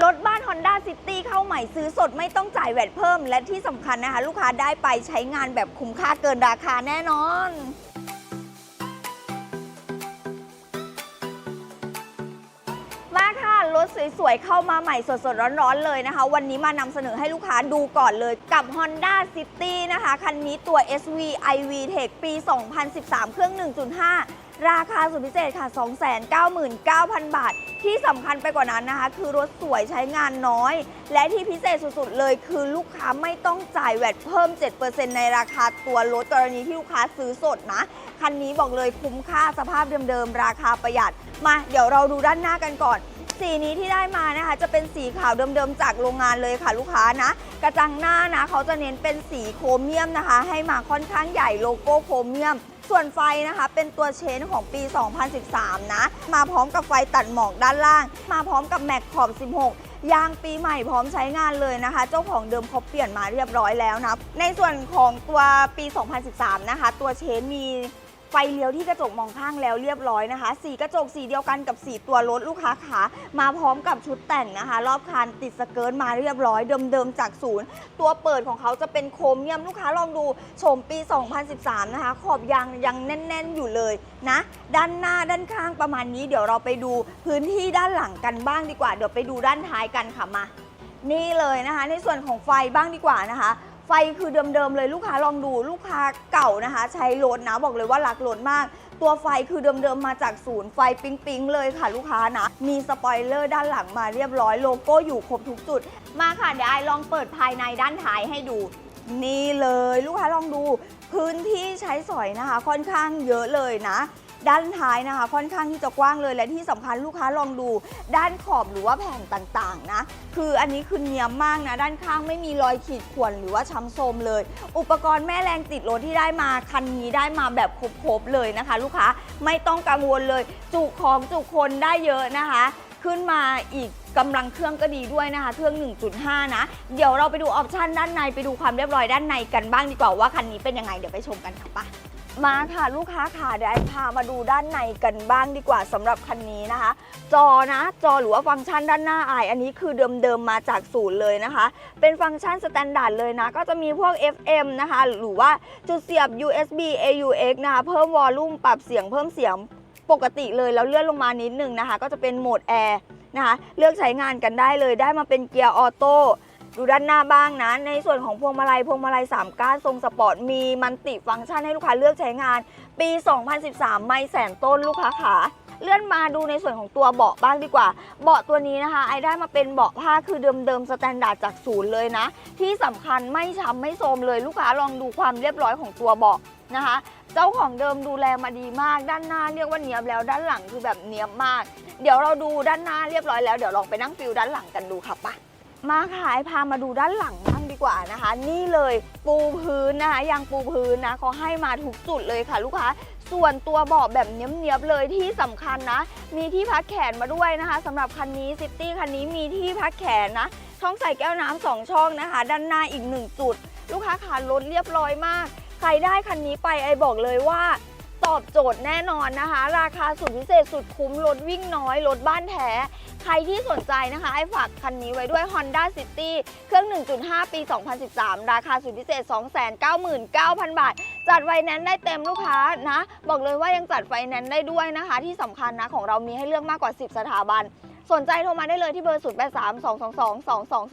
รถบ้าน Honda City เข้าใหม่ซื้อสดไม่ต้องจ่ายแวดเพิ่ม และที่สำคัญนะคะ ลูกค้าได้ไปใช้งานแบบคุ้มค่าเกินราคาแน่นอนมาค่ะรถสวยๆ เข้ามาใหม่สดๆ ร้อนๆ เลยนะคะ วันนี้มานำเสนอให้ลูกค้าดูก่อนเลยกับ Honda City นะคะ คันนี้ตัว SV iV Tech ปี 2013 เครื่อง 1.5 ราคาสุดพิเศษค่ะ 299,000 บาท ที่สำคัญไปกว่านั้นนะคะ คือรถสวยใช้งานน้อย และที่พิเศษสุดๆ เลยคือลูกค้าไม่ต้องจ่ายแวดเพิ่ม 7%ในราคาตัวรถกรณีที่ลูกค้าซื้อสดนะ คันนี้บอกเลยคุ้มค่าสภาพเดิมๆ ราคาประหยัด มาเดี๋ยวเราดูด้านหน้ากันก่อนสีนี้ที่ได้มานะคะจะเป็นสีขาวเดิมๆจากโรงงานเลยค่ะลูกค้านะ กระจังหน้านะเขาจะเน้นเป็นสีโครเมียมนะคะ ให้มาค่อนข้างใหญ่โลโก้โครเมียม ส่วนไฟนะคะเป็นตัวเชนของปี 2013 นะ มาพร้อมกับไฟตัดหมอกด้านล่าง มาพร้อมกับแม็กขอบ 16ยางปีใหม่พร้อมใช้งานเลยนะคะ เจ้าของเดิมเขาเปลี่ยนมาเรียบร้อยแล้วนะ ในส่วนของตัวปี 2013 นะคะ ตัวเชนมี ไฟเลี้ยวที่กระจกมองข้างแล้วเรียบร้อยนะคะ สีกระจกสีเดียวกันกับสีตัวรถลูกค้าขามาพร้อมกับชุดแต่งนะคะ รอบคันติดสเกิร์ตมาเรียบร้อยเดิมๆจากศูนย์ ตัวเปิดของเขาจะเป็นโครเมียมลูกค้าลองดูโฉมปี 2013 นะคะ ขอบยางยังแน่น ๆอยู่เลยนะ ด้านหน้าด้านข้างประมาณนี้เดี๋ยวเราไปดูพื้นที่ด้านหลังกันบ้างดีกว่า เดี๋ยวไปดูด้านท้ายกันค่ะมานี่เลยนะคะ ในส่วนของไฟบ้างดีกว่านะคะ ไฟคือเดิมๆเลยลูกค้าลองดูลูกค้าเก่านะคะ ใช้รถนะบอกเลยว่ารักรถมาก ตัวไฟคือเดิมๆมาจากศูนย์ไฟปิ๊งๆเลยค่ะลูกค้านะ มีสปอยเลอร์ด้านหลังมาเรียบร้อยโลโก้อยู่ครบทุกจุด มาค่ะเดี๋ยวไอลองเปิดภายในด้านท้ายให้ดู นี่เลยลูกค้าลองดูพื้นที่ใช้สอยนะคะ ค่อนข้างเยอะเลยนะ ด้านท้ายนะคะ ค่อนข้างที่จะกว้างเลยและที่สำคัญลูกค้าลองดู ด้านขอบหรือว่าแผ่นต่างๆนะ คืออันนี้คือเนียมมากนะ ด้านข้างไม่มีรอยขีดข่วนหรือว่าช้ำโทรมเลย อุปกรณ์แม่แรงติดรถที่ได้มาคันนี้ได้มาแบบครบๆเลยนะคะ ลูกค้าไม่ต้องกังวลเลย จุของจุคนได้เยอะนะคะ ขึ้นมาอีกกำลังเครื่องก็ดีด้วยนะคะ เครื่อง 1.5 นะ เดี๋ยวเราไปดูออปชันด้านในไปดูความเรียบร้อยด้านในกันบ้างดีกว่าว่าคันนี้เป็นยังไงเดี๋ยวไปชมกันค่ะปะมาค่ะลูกค้าค่ะเดี๋ยวพามาดูด้านในกันบ้างดีกว่าสำหรับคันนี้นะคะ จอนะจอหรือว่าฟังก์ชันด้านหน้าไอาย อันนี้คือเดิมๆมาจากศูนย์เลยนะคะ เป็นฟังก์ชันสแตนดาร์ดเลยนะ ก็จะมีพวก FM นะคะ หรือว่าจุดเสียบ USB AUX นะคะ เพิ่มวอลลุ่มปรับเสียงเพิ่มเสียง ปกติเลยแล้วเลื่อนลงมานิดนึงนะคะ ก็จะเป็นโหมดแอร์นะคะเลือกใช้งานกันได้เลยได้มาเป็นเกียร์ออโต้ดูด้านหน้าบ้างนะ ในส่วนของพวงมาลัยพวงมาลัย 3 ก้านทรงสปอร์ต มีมันติฟังก์ชันให้ลูกค้าเลือกใช้งาน ปี 2013 ไม่แสนต้นลูกค้าขาเลื่อนมาดูในส่วนของตัวเบาะบ้างดีกว่า เบาะตัวนี้นะคะ ไอได้มาเป็นเบาะผ้าคือเดิมๆสแตนดาร์ดจากศูนย์เลยนะ ที่สำคัญไม่ช้ำไม่โทรมเลยลูกค้าลองดูความเรียบร้อยของตัวเบาะ นะคะ เจ้าของเดิมดูแลมาดีมาก ด้านหน้าเรียกว่าเนียบแล้วด้านหลังคือแบบเนียบมาก เดี๋ยวเราดูด้านหน้าเรียบร้อยแล้วเดี๋ยวลองไปนั่งฟิลด้านหลังกันดูค่ะปะมาค่ะไอพามาดูด้านหลังบ้างดีกว่านะคะ นี่เลยปูพื้นนะคะยางปูพื้นนะเขาให้มาทุกจุดเลยค่ะ ลูกค้าส่วนตัวเบาะแบบเนี้ยบๆเลยที่สำคัญนะ มีที่พักแขนมาด้วยนะคะสำหรับคันนี้ซิตี้คันนี้มีที่พักแขนนะช่องใส่แก้วน้ำสองช่องนะคะ ด้านหน้าอีกหนึ่งจุด ลูกค้าขารถเรียบร้อยมาก ใครได้คันนี้ไปไอบอกเลยว่าตอบโจทย์แน่นอนนะคะ ราคาสุดพิเศษสุดคุ้มรถวิ่งน้อยรถบ้านแท้ ใครที่สนใจนะคะ ไอ้ฝากคันนี้ไว้ด้วย Honda City เครื่อง 1.5 ปี 2013 ราคาสุดพิเศษ 299,000 บาท จัดไฟแนนซ์ได้เต็มลูกค้านะ บอกเลยว่ายังจัดไฟแนนซ์ได้ด้วยนะคะ ที่สำคัญนะของเรามีให้เลือกมากกว่า 10 สถาบัน สนใจโทรมาได้เลยที่เบอร์ 083 222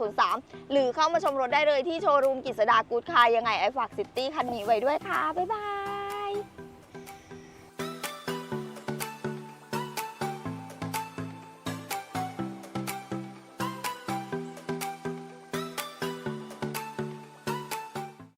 2203 หรือเข้ามาชมรถได้เลยที่โชว์รูมกิษดากูดคายังไงไอฝากซิตี้คันนี้ไว้ด้วยค่ะ บ๊ายบาย